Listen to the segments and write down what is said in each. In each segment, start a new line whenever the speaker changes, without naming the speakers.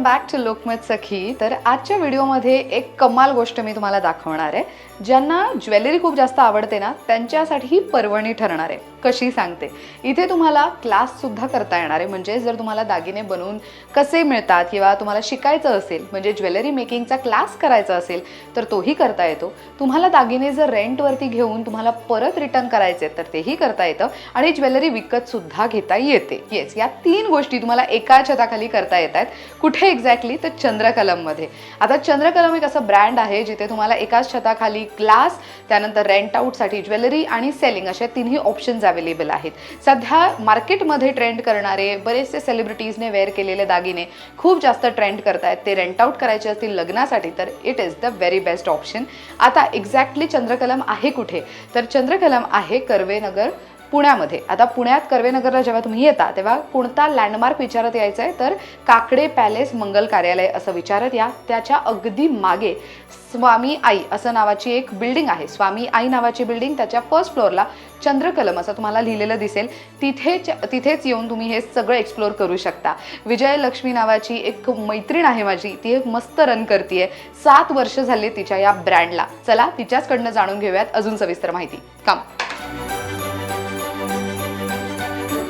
Welcome back to Lokmat Sakhi तर आजच्या व्हिडिओमध्ये एक कमाल गोष्ट मी तुम्हाला दाखवणार आहे. ज्यांना ज्वेलरी खूप जास्त आवडते ना त्यांच्यासाठी ही पर्वणी ठरणार आहे. कशी सांगते? इथे तुम्हाला क्लाससुद्धा करता येणार आहे. म्हणजे जर तुम्हाला दागिने बनवून कसे मिळतात किंवा तुम्हाला शिकायचं असेल म्हणजे ज्वेलरी मेकिंगचा क्लास करायचा असेल तर तोही करता येतो. तुम्हाला दागिने जर रेंटवरती घेऊन तुम्हाला परत रिटर्न करायचे तर तेही करता येतं. आणि ज्वेलरी विकतसुद्धा घेता येते. येस या तीन गोष्टी तुम्हाला एका छताखाली करता येत आहेत. कुठे एक्झॅक्टली तर चंद्रकलममध्ये. आता चंद्रकलम एक असं ब्रँड आहे जिथे तुम्हाला एकाच छताखाली ग्लास त्यानंतर रेंट आउटसाठी ज्वेलरी आणि सेलिंग असे तिन्ही ऑप्शन्स अवेलेबल आहेत. सध्या मार्केटमध्ये ट्रेंड करणारे बरेचसे सेलिब्रिटीजने वेअर केलेले दागिने खूप जास्त ट्रेंड करतायत. ते रेंट आउट करायचे असतील लग्नासाठी तर it is the very best option आता एक्झॅक्टली चंद्रकलम आहे कुठे? तर चंद्रकलम आहे कर्वेनगर पुण्यामध्ये. आता पुण्यात कर्वेनगरला जेव्हा तुम्ही येता तेव्हा कोणता लँडमार्क विचारत यायचं आहे तर काकडे पॅलेस मंगल कार्यालय असं विचारत या. त्याच्या अगदी मागे स्वामी आई असं नावाची एक बिल्डिंग आहे. स्वामी आई नावाची बिल्डिंग त्याच्या फर्स्ट फ्लोअरला चंद्रकलम असं तुम्हाला लिहिलेलं दिसेल. तिथेच तिथेच येऊन तुम्ही हे सगळं एक्सप्लोअर करू शकता. विजयलक्ष्मी नावाची एक मैत्रीण आहे माझी. ती एक मस्त रन करते सात वर्ष झाले तिच्या या ब्रँडला चला तिच्याचकडनं जाणून घेऊयात अजून सविस्तर माहिती. काम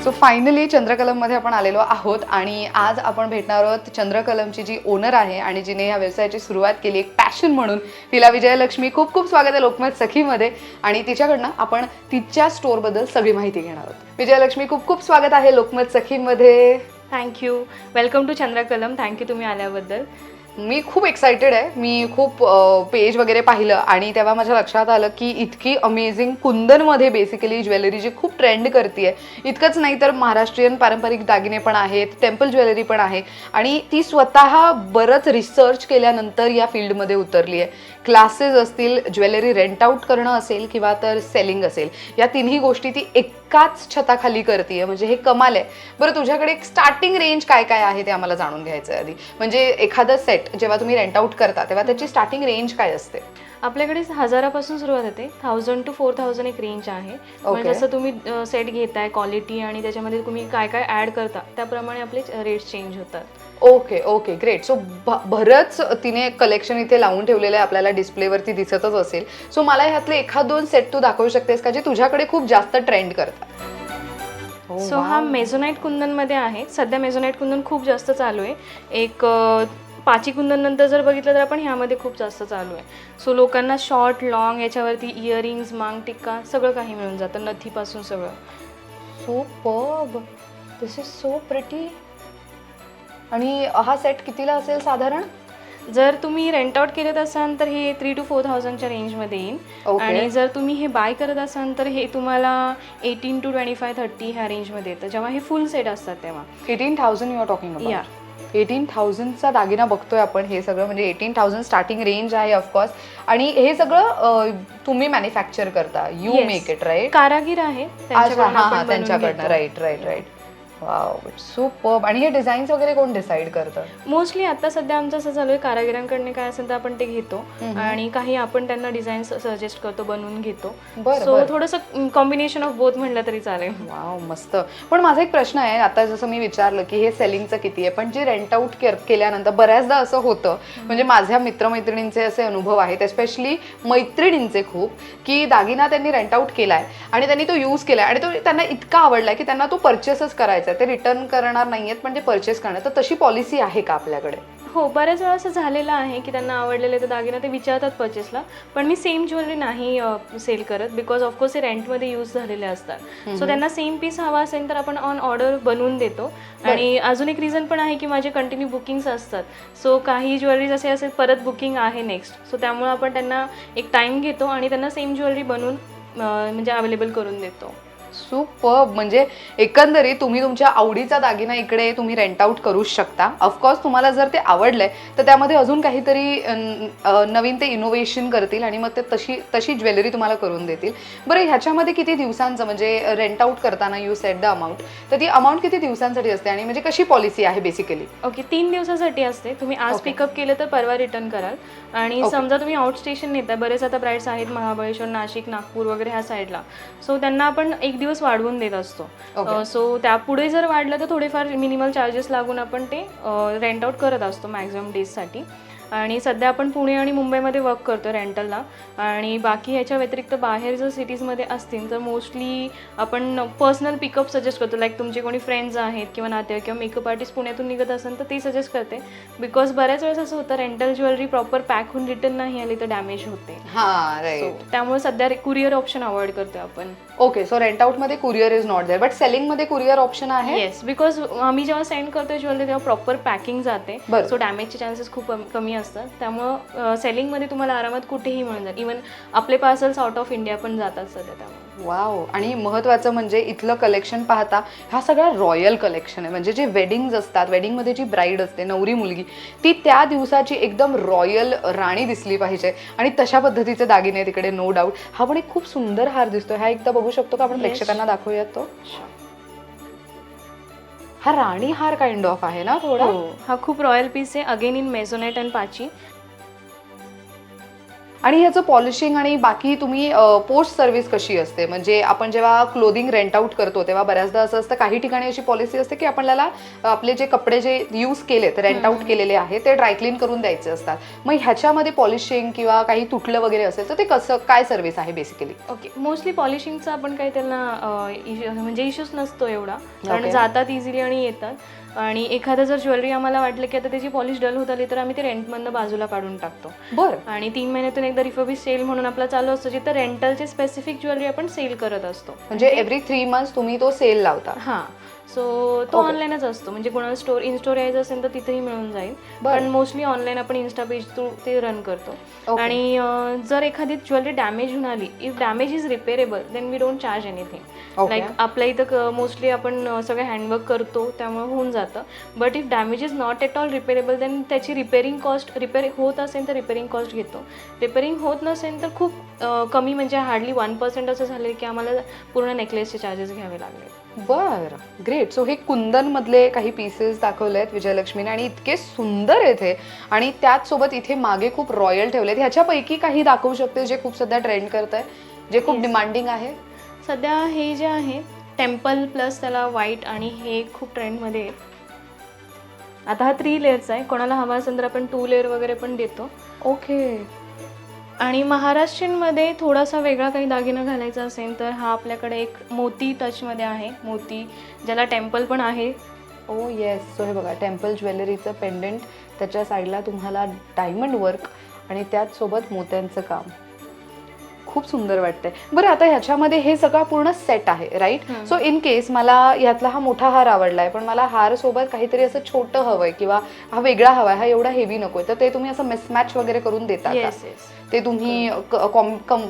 सो फायनली चंद्रकलममध्ये आपण आलेलो आहोत आणि आज आपण भेटणार आहोत चंद्रकलमची जी ओनर आहे आणि जिने या व्यवसायाची सुरुवात केली एक पॅशन म्हणून. तिला विजयलक्ष्मी खूप खूप स्वागत आहे लोकमत सखीमध्ये. आणि तिच्याकडनं आपण तिच्या स्टोरबद्दल सगळी माहिती घेणार आहोत. विजयलक्ष्मी खूप खूप स्वागत आहे Lokmat सखीमध्ये.
Thank you welcome to Chandrakalam. Thank you तुम्ही आल्याबद्दल.
मी खूप एक्सायटेड आहे. मी खूप पेज वगैरे पाहिलं आणि तेव्हा माझ्या लक्षात आलं की इतकी अमेझिंग कुंदनमध्ये बेसिकली ज्वेलरी जी खूप ट्रेंड करते इतकंच नाही तर महाराष्ट्रीयन पारंपरिक दागिने पण आहेत टेम्पल ज्वेलरी पण आहे आणि ती स्वतः बरंच रिसर्च केल्यानंतर या फील्डमध्ये उतरली आहे क्लासेस असतील ज्वेलरी रेंट आउट करणं असेल किंवा तर सेलिंग असेल. या तिन्ही गोष्टी ती एक एकाच छताखाली करते म्हणजे हे कमाल आहे. बरं तुझ्याकडे एक स्टार्टिंग रेंज काय काय आहे ते आम्हाला जाणून घ्यायचं आहे आधी. म्हणजे एखादं सेट जेव्हा तुम्ही रेंट आउट करता तेव्हा त्याची स्टार्टिंग रेंज काय असते?
आपल्याकडे हजारापासून सुरुवात होते. थाउजंड टू फोर थाउजंड एक रेंज आहे. म्हणजे जसं तुम्ही सेट घेताय क्वालिटी आणि त्याच्यामध्ये तुम्ही काय काय ॲड करता त्याप्रमाणे आपले रेट्स चेंज होतात.
ओके ओके ग्रेट सो बरंच तिने कलेक्शन इथे लावून ठेवलेलं आहे आपल्याला डिस्प्लेवरती दिसतच असेल. सो मला ह्यातले एखाद दोन सेट तू दाखवू शकतेस का जे तुझ्याकडे खूप जास्त ट्रेंड करतात?
सो हा मेझोनाईट कुंदनमध्ये आहे. सध्या मेझोनाईट कुंदन खूप जास्त चालू आहे. एक पाची कुंदन नंतर जर बघितलं तर आपण ह्यामध्ये खूप जास्त चालू आहे. सो लोकांना शॉर्ट लॉंग याच्यावरती इयरिंग्स मांग टिक्का सगळं काही मिळून जातं. नथीपासून सगळं.
So pub this is so pretty आणि हा सेट कितीला असेल साधारण?
जर तुम्ही रेंट आउट करत असाल तर हे थ्री टू फोर थाउजंडच्या रेंजमध्ये येईल.
Okay.
आणि जर तुम्ही हे बाय करत असाल तर हे तुम्हाला eighteen two twenty five thirty ह्या रेंजमध्ये येतं. जेव्हा हे फुल सेट असतात तेव्हा.
Eighteen thousand you are talking
Yeah.
Eighteen थाउजंडचा दागिना बघतोय आपण हे सगळं. म्हणजे एटीन थाउजंड स्टार्टिंग रेंज आहे ऑफकोर्स आणि हे सगळं अं, तुम्ही मॅन्युफॅक्चर करता. You
Yes.
Make it right
कारागीर आहे. त्यांच्याकडून आपण बनवून
त्यांच्याकडनं.
घेतो.
Right right right wow superb आणि हे डिझाईन्स वगैरे कोण डिसाईड करतं?
मोस्टली आता सध्या आमचं असं चालू आहे कारागिरांकडनं काय असेल तर आपण ते घेतो. आणि काही आपण त्यांना डिझाईन सजेस्ट करतो बनवून घेतो.
बरं,
सो
बरं.
थोडंसं कॉम्बिनेशन ऑफ बोथ म्हणलं तरी चालेल.
वाव मस्त. पण माझा एक प्रश्न आहे आता जसं मी विचारलं की हे सेलिंगचं किती आहे पण जे रेंट आउट केल्यानंतर बऱ्याचदा असं होतं म्हणजे माझ्या मित्रमैत्रिणींचे असे अनुभव आहेत एस्पेशली मैत्रिणींचे खूप की दागिना त्यांनी रेंट आउट केलाय आणि त्यांनी तो यूज केलाय आणि तो त्यांना इतका आवडलाय की त्यांना तो परचेसच करायचा आहे ते रिटर्न करणार नाहीयेत पण ते परचेस करणार तर तशी पॉलिसी आहे का आपल्याकडे?
हो बऱ्याच वेळा असं झालेलं आहे की त्यांना आवडलेले ते दागिना ते विचारतात परचेसला पण मी सेम ज्वेलरी नाही सेल करत बिकॉज ऑफकोर्स ते रेंटमध्ये यूज झालेले असतात. सो त्यांना सेम पीस हवा असेल तर आपण ऑन ऑर्डर बनवून देतो. आणि अजून एक रिझन पण आहे की माझे कंटिन्यू बुकिंग्स असतात. सो काही ज्वेलरीज असे असेल परत बुकिंग आहे नेक्स्ट सो त्यामुळे आपण त्यांना एक टाईम घेतो आणि त्यांना सेम ज्वेलरी बनवून म्हणजे अवेलेबल करून देतो.
सुपर्ब म्हणजे एकंदरीत तुम्ही तुमच्या आवडीचा दागिना इकडे तुम्ही रेंट आउट करू शकता. ऑफकोर्स तुम्हाला जर ते आवडलंय तर त्यामध्ये अजून काहीतरी नवीन ते इनोव्हेशन करतील आणि मग ते तशी तशी ज्वेलरी तुम्हाला करून देतील. बरं ह्याच्यामध्ये किती दिवसांचं म्हणजे रेंट आउट करताना यू सेट द अमाऊंट तर ती अमाऊंट किती दिवसांसाठी असते आणि म्हणजे कशी पॉलिसी आहे बेसिकली
ओके तीन दिवसासाठी असते. तुम्ही आज. पिकअप केलं तर परवा रिटर्न कराल. आणि. समजा तुम्ही आउट स्टेशन नेताय बरेच आता ब्राईड्स आहेत महाबळेश्वर नाशिक नागपूर वगैरे ह्या साईडला सो त्यांना आपण एक दिवस वाढवून देत असतो. सो त्यापुढे जर वाढलं तर थोडेफार मिनिमल चार्जेस लागून आपण ते रेंट आउट करत असतो मॅक्झिमम डेजसाठी आणि सध्या आपण पुणे आणि मुंबईमध्ये वर्क करतो रेंटलला आणि बाकी ह्याच्या व्यतिरिक्त बाहेर जर सिटीजमध्ये असतील तर मोस्टली आपण पर्सनल पिकअप सजेस्ट करतो. लाईक तुमचे कोणी फ्रेंड्स आहेत किंवा नातेवाईक किंवा मेकअप आर्टिस्ट पुण्यातून निघत असेल तर ते सजेस्ट करते. बिकॉज बऱ्याच वेळेस असं होतं रेंटल ज्वेलरी प्रॉपर पॅक होऊन रिटर्न नाही आली तर डॅमेज होते.
हा
त्यामुळे सध्या कुरिअर ऑप्शन अवॉइड करतो आपण.
Okay so rent आउटमध्ये courier is not there but सेलिंगमध्ये courier option आहे?
येस बिकॉज आम्ही जेव्हा सेंड करतो ज्वेलरी तेव्हा प्रॉपर पॅकिंग जाते. सो डॅमेजचे चान्सेस खूप कमी- कमी असतात. त्यामुळं सेलिंगमध्ये तुम्हाला आरामात कुठेही मिळून जाईल इवन आपले पार्सल्स आउट ऑफ इंडिया पण जातात सध्या त्यामुळे.
वाव आणि महत्वाचं म्हणजे इथलं कलेक्शन पाहता हा सगळा रॉयल कलेक्शन आहे. म्हणजे जे वेडिंग्ज असतात वेडिंगमध्ये जी ब्राईड असते नवरी मुलगी ती त्या दिवसाची एकदम रॉयल राणी दिसली पाहिजे. आणि तशा पद्धतीचे दागिने तिकडे नो डाऊट हा पण एक खूप सुंदर हार दिसतोय. हा एकदा बघू शकतो का आपण
Yes.
प्रेक्षकांना दाखवूयात तो? हा राणी हार काइंड ऑफ आहे ना थोडा?
हो. हा खूप रॉयल पीस आहे. अगेन इन मेझोनेट अँड पाची
आणि ह्याचं पॉलिशिंग आणि बाकी तुम्ही पोस्ट सर्व्हिस कशी असते? म्हणजे आपण जेव्हा क्लोदिंग रेंट आउट करतो तेव्हा बऱ्याचदा असं असतं काही ठिकाणी अशी पॉलिसी असते की आपल्याला आपले जे कपडे जे यूज केलेत रेंट आउट केलेले आहे ते ड्रायक्लीन करून द्यायचे असतात. मग ह्याच्यामध्ये पॉलिशिंग किंवा काही तुटलं वगैरे असेल तर ते कसं काय सर्व्हिस आहे बेसिकली
ओके मोस्टली पॉलिशिंगचा आपण काही त्यांना म्हणजे इश्यूज नसतो एवढा. कारण. जातात इझिली आणि येतात. आणि एखादं जर ज्वेलरी आम्हाला वाटलं की आता त्याची पॉलिश डल होत आली तर आम्ही ते रेंटमधनं बाजूला काढून टाकतो.
बरं.
आणि तीन महिन्यातून एकदा रिफर्बिश सेल म्हणून आपला चालू असतो जिथं रेंटलचे स्पेसिफिक ज्वेलरी आपण सेल करत असतो.
म्हणजे एव्हरी थ्री मंथ्स तुम्ही तो सेल लावता.
हां. सो तो. ऑनलाईनच असतो. म्हणजे कोणाला स्टोर इन स्टोर यायचं असेल तर तिथेही मिळून जाईल. पण मोस्टली ऑनलाईन आपण इन्स्टा पेज थ्रू ते रन करतो. आणि जर एखादी ज्वेलरी डॅमेज होऊन आली if damage is repairable then we don't charge anything. Like आपल्या इथं मोस्टली आपण सगळं हँडवर्क करतो त्यामुळे होऊन जातं. But if damage is not at all repairable then त्याची रिपेरिंग कॉस्ट रिपेअर होत असेल तर रिपेरिंग कॉस्ट घेतो. रिपेरिंग होत नसेल तर खूप कमी म्हणजे हार्डली वन पर्सेंट असं झालं की आम्हाला पूर्ण नेकलेसचे चार्जेस घ्यावे लागले.
बर. ग्रेट सो हे कुंदन मधले काही पीसेस दाखवले आहेत विजयलक्ष्मीने आणि इतके सुंदर आहेत हे. आणि त्याच सोबत इथे मागे खूप रॉयल ठेवलेत. ह्याच्यापैकी काही दाखवू शकते जे खूप सध्या ट्रेंड करत आहे जे खूप
Yes.
डिमांडिंग आहे?
सध्या हे जे आहे टेम्पल प्लस त्याला व्हाईट आणि हे खूप ट्रेंडमध्ये आहे. आता हा थ्री लेअरचा आहे. कोणाला हवा असेल तर आपण टू लेअर वगैरे पण देतो.
ओके
आणि महाराष्ट्रीयनमध्ये थोडासा वेगळा काही दागिना घालायचा असेल तर हा आपल्याकडे एक मोती टचमध्ये आहे. मोती ज्याला टेम्पल पण आहे.
ओ येस सो हे बघा टेम्पल ज्वेलरीचं पेंडंट त्याच्या साईडला तुम्हाला डायमंड वर्क आणि त्याच सोबत मोत्यांचं काम. खूप सुंदर वाटतंय. बरं आता ह्याच्यामध्ये हे सगळं पूर्ण सेट आहे राईट. सो इन केस मला ह्यातला हा मोठा हार आवडलाय पण मला हार सोबत काहीतरी असं छोटं हवंय किंवा हा वेगळा हवाय हा एवढा हेवी नकोय तर ते तुम्ही असं मिसमॅच वगैरे करून देता ते तुम्ही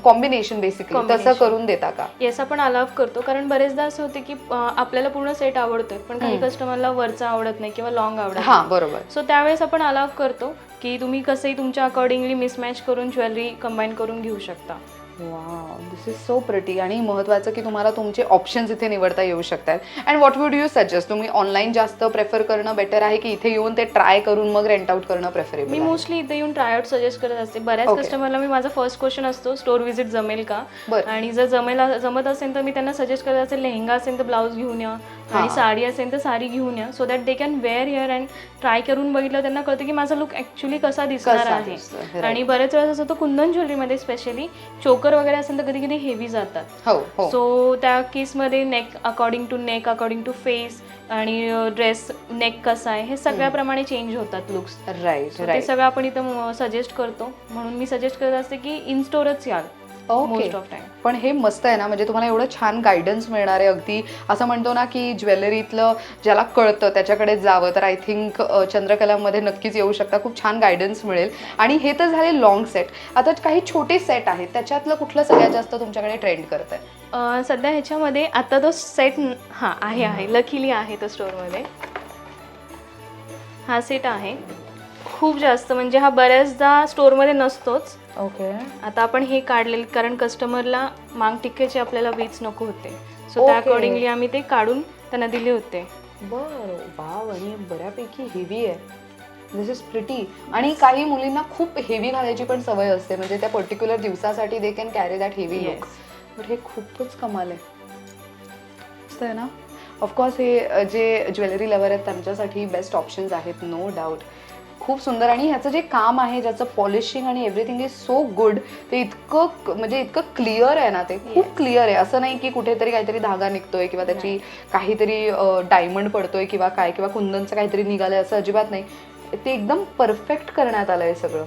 कॉम्बिनेशन बेसिकली तसं. करून देता का?
येस आपण अलाव करतो. कारण बरेचदा असं होते की आपल्याला पूर्ण सेट आवडतोय पण काही. कस्टमरला वरचा आवडत नाही किंवा लॉंग आवडत
हा. बरोबर.
सो त्यावेळेस आपण अलाव करतो की तुम्ही कसंही तुमच्या अकॉर्डिंगली मिसमॅच करून ज्वेलरी कंबाईन करून घेऊ शकता.
Wow this is so pretty आणि महत्वाचं की तुम्हाला तुमचे ऑप्शन्स इथे निवडता येऊ शकतात. And what would you suggest तुम्ही ऑनलाईन जास्त प्रेफर करणं बेटर आहे की इथे येऊन ते ट्राय करून मग रेंट आउट करणं प्रेफरेबल
मी मोस्टली इथे येऊन ट्रायआउट सजेस्ट करत असते. बऱ्याच
Okay.
कस्टमरला मी माझा फर्स्ट क्वेश्चन असतो स्टोर व्हिजिट जमेल का
बरं.
आणि जर जमेल जमत असेल तर मी त्यांना सजेस्ट करत असेल लेहंगा असेल तर ब्लाऊज घेऊन या. आणि साडी असेल तर साडी घेऊन या. So that they can wear here and try करून बघितलं त्यांना कळतं की माझा लुक ऍक्च्युली कसा दिसणार आहे. आणि बरेच वेळेस असं होतं कुंदन ज्वेलरीमध्ये स्पेशली चोकर वगैरे असेल तर कधी कधी हेवी जातात.
हो हो.
सो त्या केसमध्ये neck according to neck according to face आणि ड्रेस नेक कसा आहे हे सगळ्याप्रमाणे चेंज होतात लुक्स
राईट
ते सगळं आपण इथं सजेस्ट करतो. म्हणून मी सजेस्ट करत असते की इन स्टोरच याल. मोस्ट ऑफ टाइम
पण हे मस्त आहे ना म्हणजे तुम्हाला एवढं छान गायडन्स मिळणार आहे अगदी. असं म्हणतो ना की ज्वेलरीतलं ज्याला कळतं त्याच्याकडे जावं तर आय थिंक चंद्रकलामध्ये नक्कीच येऊ शकता. खूप छान गायडन्स मिळेल. आणि हे तर झाले लॉंग सेट आता काही छोटे सेट आहेत. त्याच्यातलं कुठलं सगळ्यात जास्त तुमच्याकडे ट्रेंड करत आहे
सध्या ह्याच्यामध्ये आता तो सेट हां आहे आहे. लकीली आहे तो स्टोअरमध्ये हा सेट आहे. खूप जास्त म्हणजे हा बऱ्याचदा स्टोअरमध्ये नसतोच.
ओके.
आता आपण हे काढलेलं कारण कस्टमरला मांग टिक्क्याचे आपल्याला बीच नको होते. सो त्या
Okay.
अकॉर्डिंगली आम्ही ते काढून त्यांना दिले होते.
बर. वाव आणि बऱ्यापैकी हेवी आहे. दिस इज प्रिटी आणि काही मुलींना खूप हेवी घालायची पण सवय असते. म्हणजे त्या पर्टिक्युलर दिवसासाठी they can carry that heavy look
Yes.
But हे खूपच कमाल आहे. मस्त आहे ना? ऑफकोर्स हे अ, जे ज्वेलरी लवर आहेत त्यांच्यासाठी बेस्ट ऑप्शन्स आहेत नो डाऊट खूप सुंदर आणि ह्याचं जे काम आहे ज्याचं पॉलिशिंग आणि एव्हरीथिंग इज सो गुड ते इतकं म्हणजे इतकं क्लिअर आहे ना ते. खूप. क्लिअर आहे. असं नाही की कुठेतरी काहीतरी धागा निघतोय किंवा त्याची काहीतरी डायमंड पडतोय किंवा काय किंवा कुंदनचं काहीतरी निघालंय असं अजिबात नाही. ते एकदम परफेक्ट करण्यात आलंय सगळं.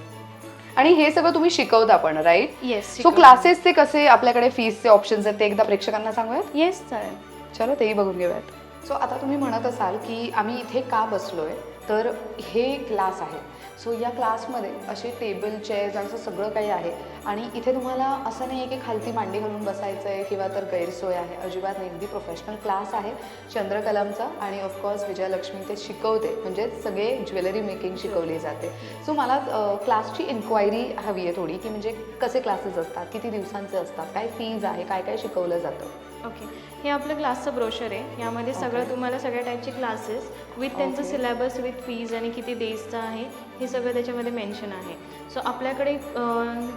आणि हे सगळं तुम्ही शिकवता पण राईट
येस
सो क्लासेसचे कसे आपल्याकडे फीसचे ऑप्शन्स आहेत ते एकदा प्रेक्षकांना सांगूयात?
येस चालेल
चलो तेही बघून घेऊयात. सो आता तुम्ही म्हणत असाल की आम्ही इथे का बसलोय? तर हे क्लास आहे. सो या क्लासमध्ये असे टेबल चेअर्स असं सगळं काही आहे. आणि इथे तुम्हाला असं नाही आहे की खालती मांडी घालून बसायचं आहे किंवा तर गैरसोय आहे. अजिबात नाही. अगदी प्रोफेशनल क्लास आहे. चंद्रकलामचा आणि ऑफकोर्स विजयालक्ष्मी ते शिकवते. म्हणजे सगळे ज्वेलरी मेकिंग शिकवली जाते. सो मला क्लासची इन्क्वायरी हवी आहे थोडी की म्हणजे कसे क्लासेस असतात? किती दिवसांचे असतात? काय फीज आहे? काय काय शिकवलं जातं?
ओके हे आपलं क्लासचं ब्रोशर आहे यामध्ये सगळं. तुम्हाला सगळ्या टाईपचे क्लासेस विथ त्यांचं. सिलेबस विथ फीज आणि किती डेजचं आहे हे सगळं त्याच्यामध्ये मेन्शन आहे सो आपल्याकडे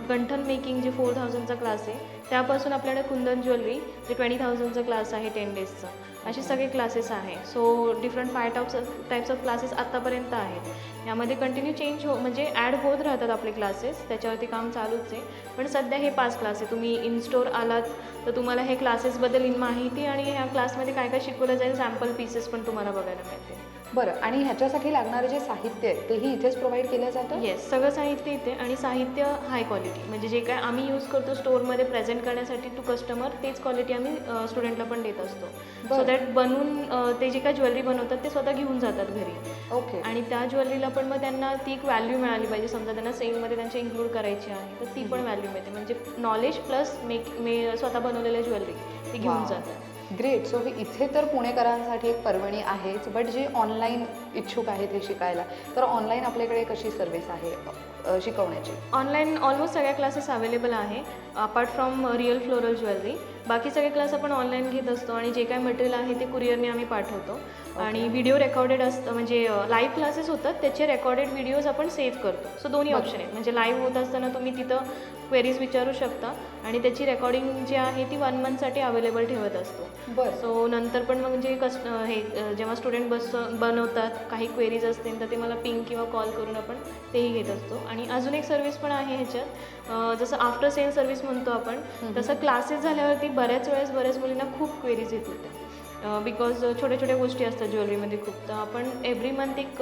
गंठन मेकिंग जे फोर थाउजंडचा क्लास आहे त्यापासून आपल्याकडे कुंदन ज्वेलरी जे ट्वेंटी थाउजंडचा क्लास आहे टेन डेजचं असे सगळे क्लासेस आहे so different five types types of classes आत्तापर्यंत आहेत. यामध्ये कंटिन्यू चेंज हो म्हणजे ॲड होत राहतात आपले क्लासेस त्याच्यावरती काम चालूच आहे. पण सध्या हे पाच क्लास आहे तुम्ही इन स्टोर आलात तर तुम्हाला हे क्लासेसबद्दल इन माहिती आणि ह्या क्लासमध्ये काय काय शिकवलं जाईल सॅम्पल पीसेस पण तुम्हाला बघायला मिळते
बरं आणि ह्याच्यासाठी लागणारे जे साहित्य आहे तेही इथेच प्रोव्हाइड केलं जातं?
येस सगळं साहित्य इथे आणि साहित्य हाय क्वालिटी म्हणजे जे काय आम्ही यूज करतो स्टोअरमध्ये प्रेझेंट करण्यासाठी टू कस्टमर तेच क्वालिटी आम्ही स्टुडंटला पण देत असतो. सो. दॅट बनवून ते जे काय ज्वेलरी बनवतात ते स्वतः घेऊन जातात घरी.
ओके
आणि त्या ज्वेलरीला पण मग त्यांना ती एक व्हॅल्यू मिळाली पाहिजे. समजा त्यांना सेलमध्ये त्यांच्या इन्क्लूड करायची आहे तर ती पण व्हॅल्यू मिळते. म्हणजे नॉलेज प्लस मेक मे स्वतः बनवलेल्या ज्वेलरी ती घेऊन. जातात.
ग्रेट सो इथे तर पुणेकरांसाठी एक पर्वणी आहेच बट जे ऑनलाईन इच्छुक आहेत हे शिकायला. तर ऑनलाईन आपल्याकडे कशी सर्व्हिस आहे शिकवण्याची?
ऑनलाईन ऑलमोस्ट सगळ्या क्लासेस अवेलेबल आहे apart from real floral jewellery बाकी सगळे क्लास आपण ऑनलाईन घेत असतो आणि जे काय मटेरियल आहे ते कुरिअरने आम्ही पाठवतो. आणि व्हिडिओ रेकॉर्डेड असतं म्हणजे लाईव्ह क्लासेस होतात त्याचे रेकॉर्डेड व्हिडिओज आपण सेव्ह करतो. सो दोन्ही. ऑप्शन आहेत. म्हणजे लाईव्ह होत असताना तुम्ही तिथं क्वेरीज विचारू शकता. आणि त्याची रेकॉर्डिंग जी आहे ती वन मंथसाठी अवेलेबल ठेवत असतो.
बरं.
सो नंतर पण मग म्हणजे कस हे जेव्हा स्टुडंट बस बनवतात काही क्वेरीज असतील तर ते मला पिंग किंवा कॉल करून आपण तेही घेत असतो. आणि अजून एक सर्विस पण आहे ह्याच्यात. जसं आफ्टर सेल सर्विस म्हणतो आपण तसं क्लासेस झाल्यावरती बऱ्याच वेळेस बऱ्याच मुलींना खूप क्वेरीज येत होत्या. बिकॉज छोट्या छोट्या गोष्टी असतात ज्वेलरीमध्ये खूप. तर आपण एव्हरी मंथ एक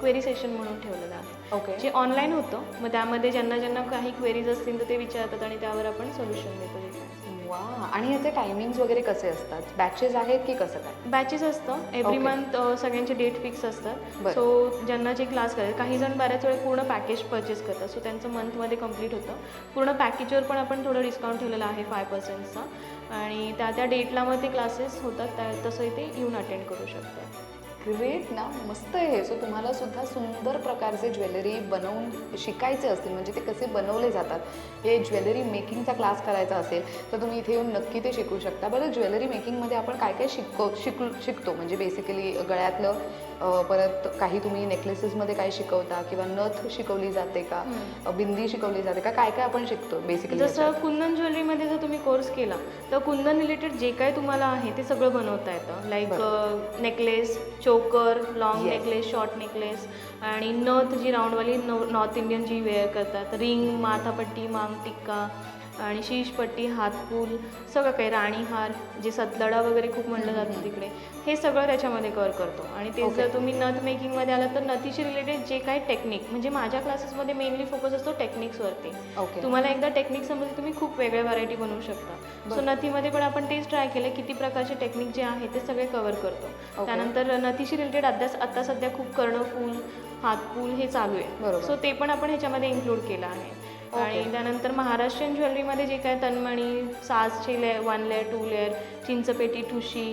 क्वेरी सेशन म्हणून ठेवलेलं आहे.
ओके
जे ऑनलाईन होतं मग त्यामध्ये ज्यांना ज्यांना काही क्वेरीज असतील तर ते विचारतात आणि त्यावर आपण सोल्युशन देतो.
वा आणि याचे टायमिंग्स वगैरे कसे असतात? बॅचेस आहेत की कसं काय?
बॅचेस असतं. एव्हरी. मंथ सगळ्यांचे डेट फिक्स असतात. सो ज्यांना जे क्लास करायचे काही जण बऱ्याच वेळ पूर्ण पॅकेज परचेस करतात. सो त्यांचं मंथमध्ये कंप्लीट होतं. पूर्ण पॅकेजवर पण आपण थोडं डिस्काउंट ठेवलेलं आहे फाय पर्सेंटचा आणि त्या त्या डेटला मग ते क्लासेस होतात. त्या तसं इथे येऊन अटेंड करू शकतात.
ग्रेट ना. मस्त आहे. सो तुम्हाला सुद्धा सुंदर प्रकारचे ज्वेलरी बनवून शिकायचे असतील म्हणजे ते कसे बनवले जातात हे ज्वेलरी मेकिंगचा क्लास करायचा असेल तर तुम्ही इथे येऊन नक्की ते शिकू शकता. बरं ज्वेलरी मेकिंगमध्ये आपण काय काय शिकतो शिक शिकतो? म्हणजे बेसिकली गळ्यातलं परत काही तुम्ही नेकलेसेसमध्ये काय शिकवता किंवा नथ शिकवली जाते का? बिंदी शिकवली जाते का? काय काय आपण शिकतो बेसिकली
जसं कुंदन ज्वेलरीमध्ये जर तुम्ही कोर्स केला तर कुंदन रिलेटेड जे काय तुम्हाला आहे ते सगळं बनवता येतं. Like necklace choker long. Necklace short necklace आणि नथ जी राऊंडवाली नॉर्थ इंडियन जी वेअर करतात रिंग माथापट्टी मांग टिक्का आणि शीशपट्टी हातपूल सगळं काही राणीहार जे सतलडा वगैरे खूप म्हणलं जातं तिकडे हे सगळं त्याच्यामध्ये कव्हर करतो आणि ते. जर तुम्ही नथ मेकिंगमध्ये आलात तर नथीशी रिलेटेड जे काही टेक्निक म्हणजे माझ्या क्लासेसमध्ये मेनली फोकस असतो टेक्निक्सवरती
ओके
तुम्हाला एकदा टेक्निक समजली तुम्ही खूप वेगळ्या व्हरायटी बनवू शकता सो. नथीमध्ये पण आपण तेच ट्राय केलं किती प्रकारचे टेक्निक जे आहे ते सगळे कव्हर करतो. त्यानंतर नथीशी रिलेटेड अभ्यास आता सध्या खूप कर्णफूल हातपूल हे चालू आहे. सो ते पण आपण ह्याच्यामध्ये इन्क्लूड केलं आहे आणि. त्यानंतर महाराष्ट्रीयन ज्वेलरीमध्ये जे काय तन्मणी साजचे layer one layer two layer चिंचपेटी ठुशी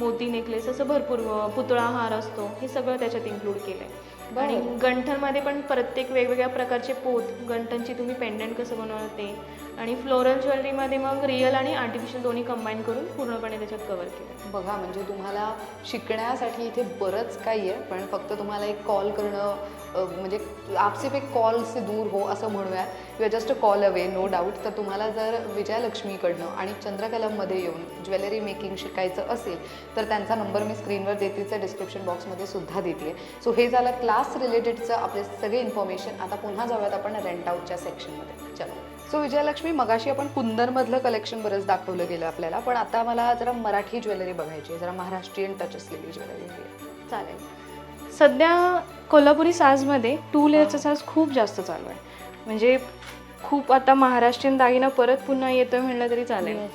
मोती नेकलेस असं भरपूर पुतळा हार असतो हे सगळं त्याच्यात इन्क्लूड केलं आहे. आणि गंठनमध्ये पण प्रत्येक वेगवेगळ्या प्रकारचे पोत गंठनची तुम्ही पेंडंट कसं बनवणार ते आणि फ्लोरल ज्वेलरीमध्ये मग रिअल आणि आर्टिफिशियल दोन्ही कंबाईन करून पूर्णपणे त्याच्यात कवर केलं.
बघा म्हणजे तुम्हाला शिकण्यासाठी इथे बरंच काही आहे पण फक्त तुम्हाला एक कॉल करणं म्हणजे आपसे पे कॉल से दूर हो असं म्हणूया. किंवा just call away no doubt तर तुम्हाला जर विजयालक्ष्मीकडनं आणि चंद्रकलममध्ये येऊन ज्वेलरी मेकिंग शिकायचं असेल तर त्यांचा नंबर मी स्क्रीनवर देतेच आहे डिस्क्रिप्शन बॉक्समध्ये सुद्धा देते. सो हे झालं क्लास रिलेटेडचं आपले सगळे इन्फॉर्मेशन आता पुन्हा जाऊयात आपण रेंट आउटच्या सेक्शनमध्ये चलो. सो विजयलक्ष्मी मगाशी आपण कुंदनमधलं कलेक्शन बरंच दाखवलं गेलं आपल्याला. पण आता मला जरा मराठी ज्वेलरी बघायची जरा महाराष्ट्रीयन टच असलेली ज्वेलरी हवी.
चालेल. सध्या कोल्हापुरी साजमध्ये टू लेअरचा साज खूप जास्त चालू आहे. म्हणजे खूप आता महाराष्ट्रीयन दागिना परत पुन्हा येतोय म्हणलं तरी चालेल.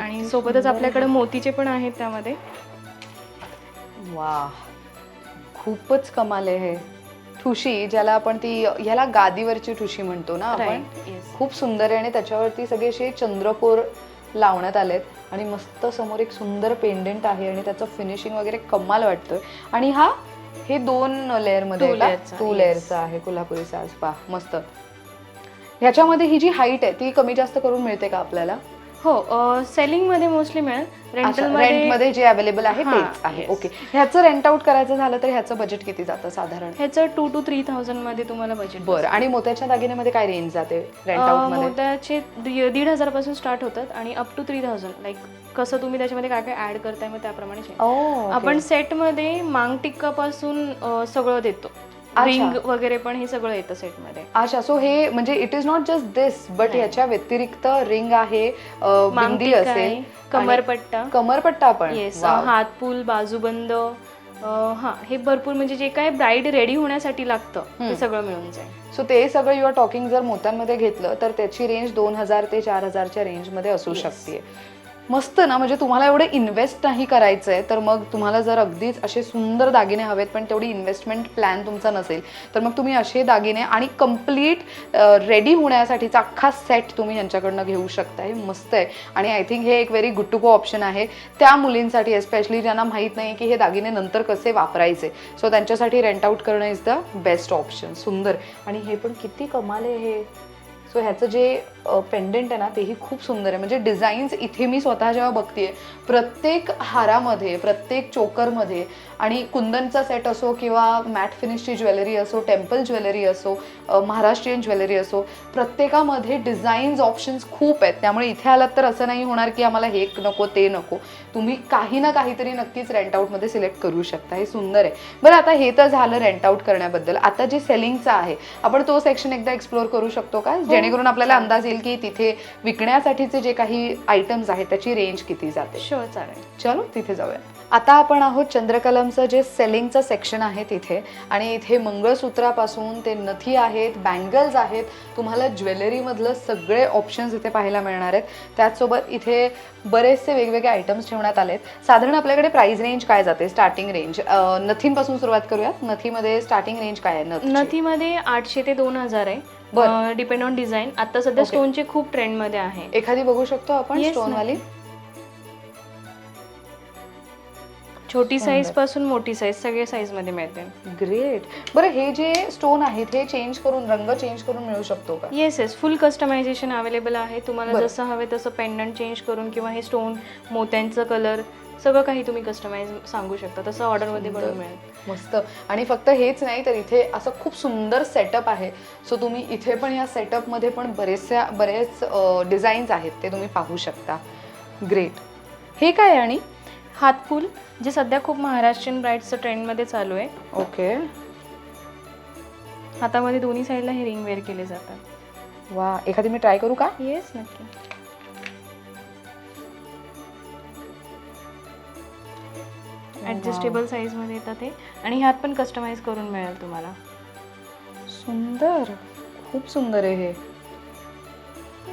आणि सोबतच आपल्याकडे मोतीचे पण आहेत त्यामध्ये.
वा खूपच कमाल आहे हे. ठुशी ज्याला आपण ती ह्याला गादीवरची ठुशी म्हणतो ना आपण.
Right, yes.
खूप सुंदर आहे आणि त्याच्यावरती सगळे असे चंद्रकोर लावण्यात आलेत. आणि मस्त समोर एक सुंदर पेंडेंट आहे आणि त्याचं फिनिशिंग वगैरे कमाल वाटतोय. आणि हा हे दोन लेअरमध्ये
Two
टू
yes.
लेअरचा आहे कोल्हापुरी साज पा मस्त. ह्याच्यामध्ये ही जी हाईट आहे ती कमी जास्त करून मिळते का आपल्याला?
हो सेलिंगमध्ये मोस्टली मिळेल.
रेंट
रेंटलमध्ये
मध्ये जे अवेलेबल आहे तेच आहे. ओके ह्याचं रेंट आउट करायचं झालं तर ह्याचं बजेट किती जातं साधारण?
ह्याचं टू टू थ्री थाउजंडमध्ये तुम्हाला बजेट
बरं. आणि मोत्याच्या दागिन्यामध्ये काय रेंज जाते रेंट आउटमध्ये?
मोत्याचे दीड हजारापासून स्टार्ट होतात आणि up to three thousand like कसं तुम्ही त्याच्यामध्ये काय काय ऍड करताय मग त्याप्रमाणे.
ओ,
आपण सेटमध्ये मांग टिक्कापासून सगळं देतो. रिंग वगैरे पण हे सगळं येतं सेटमध्ये
अच्छा सो हे म्हणजे it is not just this but. याच्या व्यतिरिक्त रिंग आहे बिंदी
टिक्का
असेल
कमरपट्टा
कमरपट्टा पण
येस
Wow.
हातपूल बाजूबंद हा हे भरपूर म्हणजे जे काय ब्राईड रेडी होण्यासाठी लागतं. ते सगळं मिळून जाईल
सो ते सगळं युआर टॉकिंग जर मोत्यांमध्ये घेतलं तर त्याची रेंज दोन हजार ते चार हजारच्या रेंजमध्ये असू. शकते मस्त ना म्हणजे तुम्हाला एवढे इन्व्हेस्ट नाही करायचं आहे तर मग तुम्हाला जर अगदीच असे सुंदर दागिने हवेत पण तेवढी इन्व्हेस्टमेंट प्लॅन तुमचा नसेल तर मग तुम्ही असे दागिने आणि कंप्लीट रेडी होण्यासाठीचा अख्खा सेट तुम्ही यांच्याकडनं घेऊ शकता हे मस्त आहे. आणि आय थिंक हे एक very good to go option आहे. त्या मुलींसाठी एस्पेशली ज्यांना माहीत नाही की हे दागिने नंतर कसे वापरायचे. सो त्यांच्यासाठी रेंट आउट करणं इज द बेस्ट ऑप्शन सुंदर. आणि हे पण किती कमाल आहे हे. सो ह्याचं जे पेंडेंट आहे ना तेही खूप सुंदर आहे. म्हणजे डिझाईन्स इथे मी स्वतः जेव्हा बघतेय प्रत्येक हारामध्ये प्रत्येक चोकरमध्ये आणि कुंदनचा सेट असो किंवा मॅट फिनिशची ज्वेलरी असो टेम्पल ज्वेलरी असो महाराष्ट्रीयन ज्वेलरी असो प्रत्येकामध्ये डिझाईन्स ऑप्शन्स खूप आहेत. त्यामुळे इथे आलात तर असं नाही होणार की आम्हाला हे नको ते नको. तुम्ही काही ना काहीतरी नक्कीच रेंट आउटमध्ये सिलेक्ट करू शकता. हे सुंदर आहे. बरं आता हे तर झालं रेंट आउट करण्याबद्दल. आता जे सेलिंगचं आहे आपण तो सेक्शन एकदा एक्सप्लोर करू शकतो का? जेणेकरून आपल्याला अंदाज येईल की तिथे विकण्यासाठीचे जे काही आयटम्स आहेत त्याची रेंज किती जाते?
शुअर चालेल.
चलो तिथे जाऊया. आता आपण आहोत चंद्रकलमचं जे सेलिंगचं सेक्शन आहे तिथे आणि इथे मंगळसूत्रापासून ते नथी आहेत बँगल्स आहेत तुम्हाला ज्वेलरीमधलं सगळे ऑप्शन्स इथे पाहायला मिळणार आहेत. त्याचसोबत इथे बरेचसे वेगवेगळे आयटम्स ठेवण्यात आलेत. साधारण आपल्याकडे प्राइस रेंज काय जाते? स्टार्टिंग रेंज नथींपासून सुरुवात करूयात नथीमध्ये स्टार्टिंग रेंज काय आहे?
नथीमध्ये आठशे ते दोन हजार. आहे. डिपेंड ऑन डिझाईन आता सध्या
Okay.
स्टोनचे खूप ट्रेंडमध्ये आहे.
एखादी बघू शकतो आपण
Yes,
स्टोनवाली
छोटी. साईजपासून मोठी साईज सगळे साईजमध्ये मिळते.
ग्रेट बरं हे जे स्टोन आहेत हे चेंज करून रंग चेंज करून मिळू शकतो का?
Yes yes full customisation available आहे. तुम्हाला
बरं.
जसं हवे तसं पेंडंट चेंज करून किंवा हे स्टोन मोत्यांचं कलर सगळं काही तुम्ही कस्टमाइज सांगू शकता. तसं ऑर्डरमध्ये. बनवून मिळेल.
मस्त. आणि फक्त हेच नाही तर इथे असं खूप सुंदर सेटअप आहे. सो तुम्ही इथे पण या सेटअपमध्ये पण बरेचशा बरेच डिझाईन्स आहेत ते तुम्ही पाहू शकता. ग्रेट हे काय आहे आणि?
हातफुल जे सध्या खूप महाराष्ट्रीयन ब्राईड्सचं ट्रेंडमध्ये चालू आहे.
ओके
हातामध्ये दोन्ही साईडला हे रिंग वेअर केले जातात.
वा. एखादी मी ट्राय करू का?
येस नक्की. ॲडजस्टेबल साईजमध्ये येतात ते. आणि ह्यात पण कस्टमाइज करून मिळेल तुम्हाला.
सुंदर. खूप सुंदर आहे हे.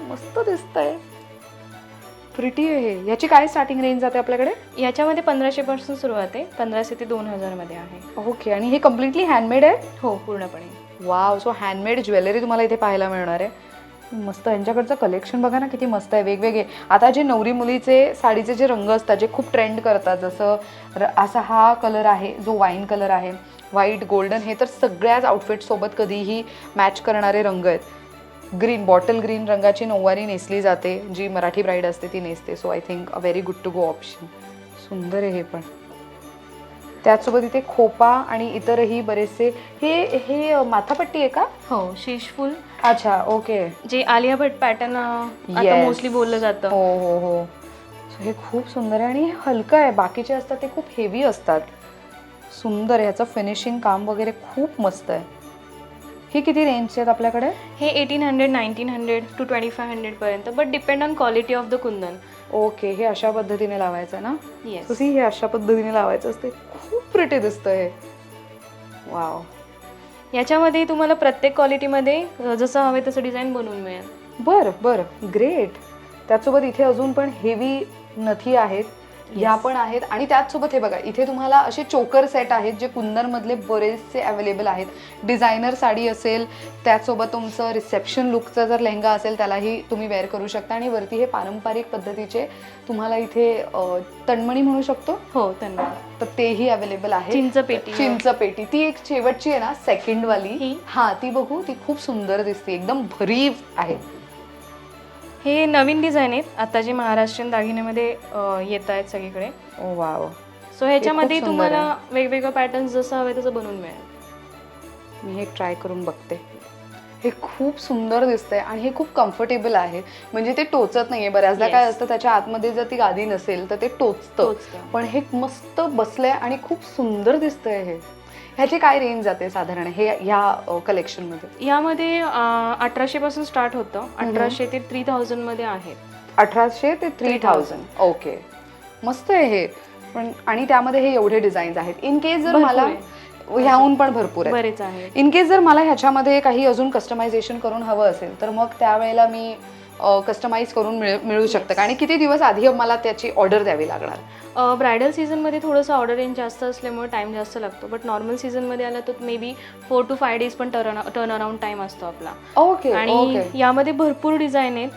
मस्त दिसतंय. प्रिटी आहे याची काय स्टार्टिंग रेंज जाते आपल्याकडे?
याच्यामध्ये पंधराशे पासून सुरुवात आहे. पंधराशे ते दोन हजारमध्ये आहे.
ओके आणि हे कम्प्लिटली हँडमेड आहे?
हो पूर्णपणे.
वाव सो हँडमेड ज्वेलरी तुम्हाला इथे पाहायला मिळणार आहे. मस्त यांच्याकडचं कलेक्शन बघा ना किती मस्त आहे. वेगवेगळे. आता जे नवरी मुलीचे साडीचे जे रंग असतात जे खूप ट्रेंड करतात जसं र असा हा कलर आहे जो वाईन कलर आहे व्हाईट गोल्डन हे तर सगळ्याच आउटफिटसोबत कधीही मॅच करणारे रंग आहेत. ग्रीन बॉटल ग्रीन रंगाची नऊवारी नेसली जाते. जी मराठी ब्राईड असते ती नेसते. So I think a very good to go option सुंदर आहे हे पण. त्याचसोबत इथे खोपा आणि इतरही बरेचसे हे हे माथापट्टी आहे का?
हो शीश फुल
अच्छा ओके.
जे Alia Bhatt pattern
Yes.
Mostly बोललं जातं.
हो हो हो. So, हे खूप सुंदर आहे आणि हे हलकं आहे. बाकीचे असतात ते खूप हेवी असतात. सुंदर आहे. ह्याचं फिनिशिंग काम वगैरे खूप मस्त आहे. हे किती रेंजचे आहेत आपल्याकडे?
हे eighteen hundred nineteen hundred to twenty five हंड्रेडपर्यंत but depend on quality of the kundan.
Okay हे अशा पद्धतीने लावायचं ना?
येस
हे अशा पद्धतीने लावायचं असते. खूप प्रिटी दिसतं हे. वाव
याच्यामध्ये तुम्हाला प्रत्येक क्वालिटीमध्ये जसं हवे तसं डिझाईन बनवून मिळेल.
बरं बरं. ग्रेट त्याचसोबत इथे अजून पण हेवी नथी आहेत. ह्या पण आहेत. आणि त्याचसोबत हे बघा इथे तुम्हाला असे चोकर सेट आहेत जे कुंदनमधले बरेचसे अवेलेबल आहेत. डिझायनर साडी असेल त्याचसोबत तुमचं रिसेप्शन लुकचा जर लेहंगा असेल त्यालाही तुम्ही वेअर करू शकता. आणि वरती हे पारंपरिक पद्धतीचे तुम्हाला इथे तणमणी म्हणू शकतो.
हो त्यांना
तर तेही अवेलेबल आहे.
चिंचपेटी.
चिंच पेटी. ती एक शेवटची आहे ना सेकंड वाली.
ही?
हा ती बघू ती खूप सुंदर दिसते. एकदम भरीव आहे.
हे नवीन डिझाईन आहेत. आता जे महाराष्ट्रीयन दागिन्यामध्ये येत आहेत सगळीकडे.
ओ वाव.
सो ह्याच्यामध्ये तुम्हाला वेगवेगळं पॅटर्न जसं हवे तसं बनवून मिळेल.
मी हे ट्राय करून बघते. हे खूप सुंदर दिसतंय आणि हे खूप कम्फर्टेबल आहे. म्हणजे ते टोचत नाहीये. बऱ्याचदा. काय असतं त्याच्या आतमध्ये जर ती गादी नसेल तर ते टोचतं. पण हे मस्त बसलंय आणि खूप सुंदर दिसतंय हे. ह्याची काय रेंज जाते साधारण? हे ह्या कलेक्शनमध्ये?
यामध्ये अठराशे पासून स्टार्ट होतं. अठराशे ते थ्री थाउजंडमध्ये आहे.
अठराशे ते थ्री
3000.
थाउजंड ओके मस्त आहे हे. पण आणि त्यामध्ये हे एवढे डिझाईन्स आहेत. इन केस जर मला ह्याहून पण भरपूर आहे
बरेच आहे
इन केस जर मला ह्याच्यामध्ये काही अजून कस्टमायझेशन करून हवं असेल तर मग त्यावेळेला मी कस्टमाइज करून मिळ मिळू शकतं. आणि किती दिवस आधी मला त्याची ऑर्डर द्यावी लागणार?
ब्रायडल सीझनमध्ये थोडंसं ऑर्डर रेंज जास्त असल्यामुळे टाइम जास्त लागतो. बट नॉर्मल सीझनमध्ये आला तर may be four to five days पण टर्न टर्न अराउंड टाइम असतो आपला.
ओके
आणि यामध्ये भरपूर डिझाईन आहेत.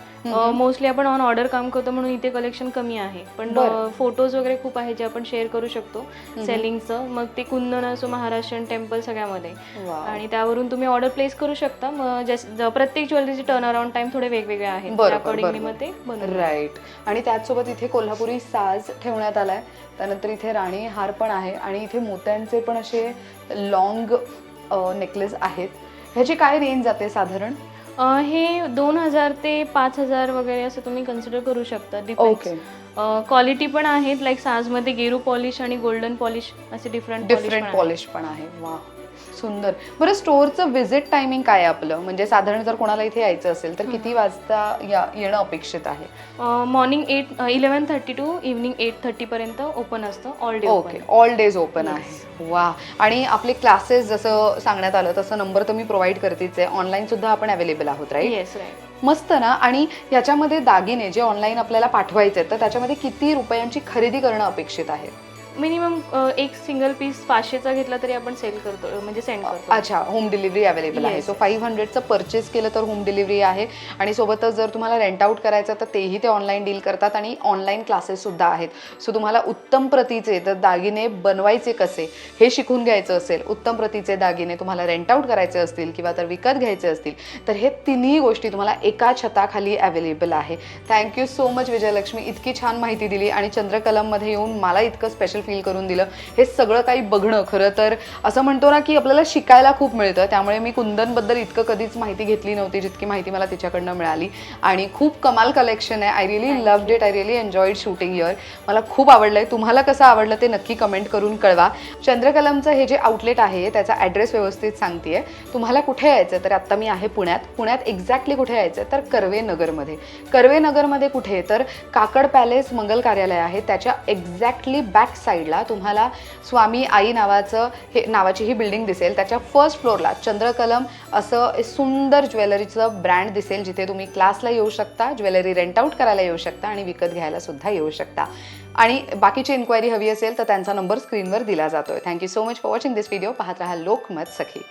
मोस्टली आपण ऑन ऑर्डर काम करतो म्हणून इथे कलेक्शन कमी आहे. पण. फोटोज वगैरे खूप आहेत जे आपण शेअर करू शकतो सेलिंगचं मग ते कुंदन असो महाराष्ट्रीयन टेम्पल सगळ्यामध्ये. आणि त्यावरून तुम्ही ऑर्डर प्लेस करू शकता. मग प्रत्येक ज्वेलरीचे टर्न अराउंड टाइम थोडे वेगवेगळे आहेत. अकॉर्डिंगली. मग ते
राईट आणि त्याचसोबत इथे कोल्हापुरी साज ठेवण्यात आलाय. त्यानंतर इथे राणी हार पण आहे आणि इथे मोत्यांचे पण असे लॉंग नेकलेस आहेत. ह्याची काय रेंज जाते साधारण?
हे दोन हजार ते पाच हजार वगैरे असं तुम्ही कन्सिडर करू शकता
ओके
क्वालिटी पण आहेत लाईक साजमध्ये गेरू पॉलिश आणि गोल्डन पॉलिश असे डिफरंट
डिफरंट पॉलिश पण आहे. वा सुंदर. बरं स्टोअरचं व्हिजिट टायमिंग काय आहे आपलं? म्हणजे साधारण जर कोणाला इथे यायचं असेल तर किती वाजता या येणं अपेक्षित आहे?
Morning at eleven thirty to evening eight थर्टीपर्यंत open असतं. All day
okay all days open आहे. वा. आणि आपले क्लासेस जसं सांगण्यात आलं तसं नंबर मी प्रोव्हाइड करतेच आहे. ऑनलाईन सुद्धा आपण अवेलेबल आहोत राईट
येस राईट
मस्त ना? आणि याच्यामध्ये दागिने जे ऑनलाईन आपल्याला पाठवायचे आहेत तर त्याच्यामध्ये किती रुपयांची खरेदी करणं अपेक्षित आहे?
मिनिमम एक सिंगल पीस पाचशेचा घेतला तरी आपण सेल करतो म्हणजे सेंड करतो.
अच्छा होम डिलिव्हरी अवेलेबल आहे. सो फाईव्ह हंड्रेडचं परचेस केलं तर होम डिलिव्हरी आहे. आणि सोबतच जर तुम्हाला रेंट आउट करायचं तर तेही ते ऑनलाईन डील करतात आणि ऑनलाईन क्लासेस सुद्धा आहेत. सो तुम्हाला उत्तम प्रतीचे तर दागिने बनवायचे कसे हे शिकून घ्यायचं असेल उत्तम प्रतीचे दागिने तुम्हाला रेंट आउट करायचे असतील किंवा तर विकत घ्यायचे असतील तर हे तिन्ही गोष्टी तुम्हाला एका छताखाली अवेलेबल आहे. Thank you so much Vijayalakshmi. इतकी छान माहिती दिली आणि चंद्रकलममध्ये येऊन मला इतकं स्पेशल फील करून दिलं. हे सगळं काही बघणं खरं तर असं म्हणतो ना की आपल्याला शिकायला खूप मिळतं. त्यामुळे मी कुंदनबद्दल इतकं कधीच माहिती घेतली नव्हती जितकी माहिती मला तिच्याकडनं मिळाली. आणि खूप कमाल कलेक्शन आहे. I really love it I really enjoyed shooting here मला खूप आवडलं आहे तुम्हाला कसं आवडलं ते नक्की कमेंट करून कळवा. चंद्रकलमचं हे जे आउटलेट आहे त्याचा ॲड्रेस व्यवस्थित सांगते तुम्हाला कुठे यायचं? तर आत्ता मी आहे पुण्यात. पुण्यात एक्झॅक्टली कुठे यायचं? तर कर्वे नगरमध्ये. कर्वे नगरमध्ये कुठे? तर काकड पॅलेस मंगल कार्यालय आहे. त्याच्या एक्झॅक्टली बॅक साईडला तुम्हाला स्वामी आई नावाचं हे नावाची ही बिल्डिंग दिसेल. त्याच्या फर्स्ट फ्लोअरला चंद्रकलम असं सुंदर ज्वेलरीचं ब्रँड दिसेल जिथे तुम्ही क्लासला येऊ शकता ज्वेलरी रेंट आउट करायला येऊ शकता आणि विकत घ्यायला सुद्धा येऊ शकता. आणि बाकीची इन्क्वायरी हवी असेल तर त्यांचा नंबर स्क्रीनवर दिला जातोय. Thank you so much for watching this video पाहत राहा लोकमत सखी.